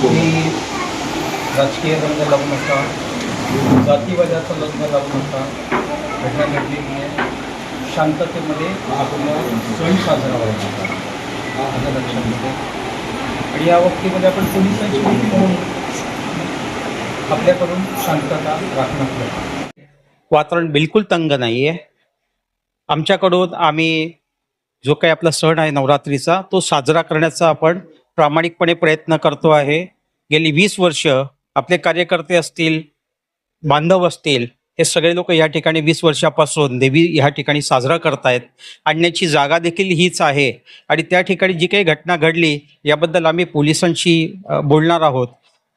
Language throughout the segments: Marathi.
की राजकीय रंग लागू नका जातीवादाचं लग्न लागू नका घटना घडलेली आहे शांततेमध्ये आपण सण साजरा व्हायचा माझं लक्षात येते आणि या वक्तीमध्ये आपण पोलिसांची भीती म्हणून आपल्याकडून शांतता राखणं वातावरण बिलकुल तंग नाही आहे आमच्याकडून आम्ही जो काही आपला सण आहे नवरात्रीचा तो साजरा करण्याचा आपण प्रामाणिकपणे प्रयत्न करतो आहे. गेली वीस वर्ष आपले कार्यकर्ते असतील बांधव असतील हे सगळे लोक या ठिकाणी वीस वर्षापासून देवी ह्या ठिकाणी साजरा करतायत. आणण्याची जागा देखील हीच आहे. आणि त्या ठिकाणी जी काही घटना घडली याबद्दल आम्ही पोलिसांशी बोलणार आहोत.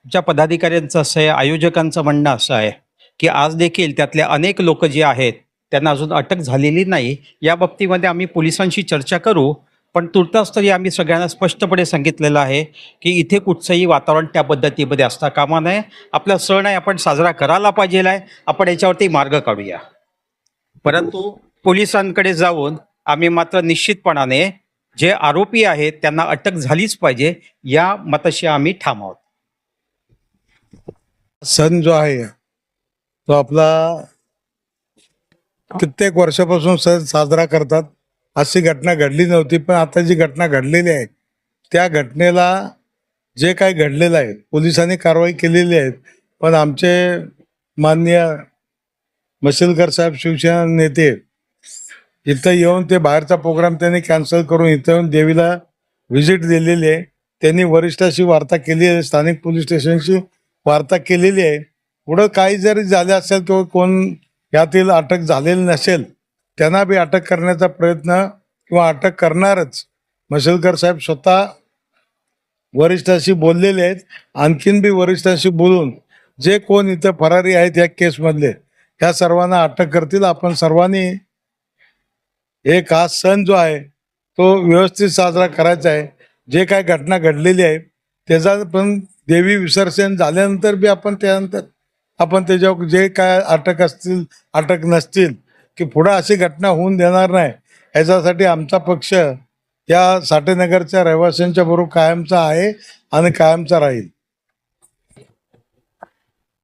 ज्या पदाधिकाऱ्यांचं असं आहे आयोजकांचं म्हणणं असं आहे की आज देखील त्यातले अनेक लोक जे आहेत त्यांना अजून अटक झालेली नाही. या बाबतीमध्ये आम्ही पोलिसांशी चर्चा करू. पण तुर्तास तरी आम्ही सगळ्यांना स्पष्टपणे सांगितलेलं आहे की इथे कुठचंही वातावरण त्या पद्धतीमध्ये असता कामा नये. आपला सण आहे आपण साजरा करायला पाहिजे आहे. आपण याच्यावरती मार्ग काढूया. परंतु पोलिसांकडे जाऊन आम्ही मात्र निश्चितपणाने जे आरोपी आहेत त्यांना अटक झालीच पाहिजे या मताशी आम्ही ठाम आहोत. सण जो आहे तो आपला कित्येक वर्षापासून सण साजरा करतात. अशी घटना घडली नव्हती पण आता जी घटना घडलेली आहे त्या घटनेला जे काही घडलेलं आहे पोलिसांनी कारवाई केलेली आहे पण आमचे माननीय मशिलकर साहेब शिवसेना नेते इथं येऊन ते बाहेरचा प्रोग्राम त्यांनी कॅन्सल करून इथं येऊन देवीला व्हिजिट दिलेली आहे. त्यांनी वरिष्ठाशी वार्ता केली आहे स्थानिक पोलीस स्टेशनशी वार्ता केलेली आहे. पुढं काही जरी झाले असेल किंवा कोण यातील अटक झालेली नसेल त्यांना बी अटक करण्याचा प्रयत्न किंवा अटक करणारच. मशलकर साहेब स्वतः वरिष्ठाशी बोललेले आहेत आणखीन बी वरिष्ठांशी बोलून जे कोण इथं फरारी आहेत या केसमधले ह्या सर्वांना अटक करतील. आपण सर्वांनी एक हा सण जो आहे तो व्यवस्थित साजरा करायचा आहे. जे काय घटना घडलेली आहे त्याचा पण देवी विसर्जन झाल्यानंतर बी आपण त्यानंतर आपण त्याच्यावर जे काय अटक असतील अटक नसतील की पुढं अशी घटना होऊन देणार नाही ह्याच्यासाठी आमचा पक्ष या साठेनगरच्या रहिवाशांच्या बरोबर कायमचा आहे आणि कायमचा राहील.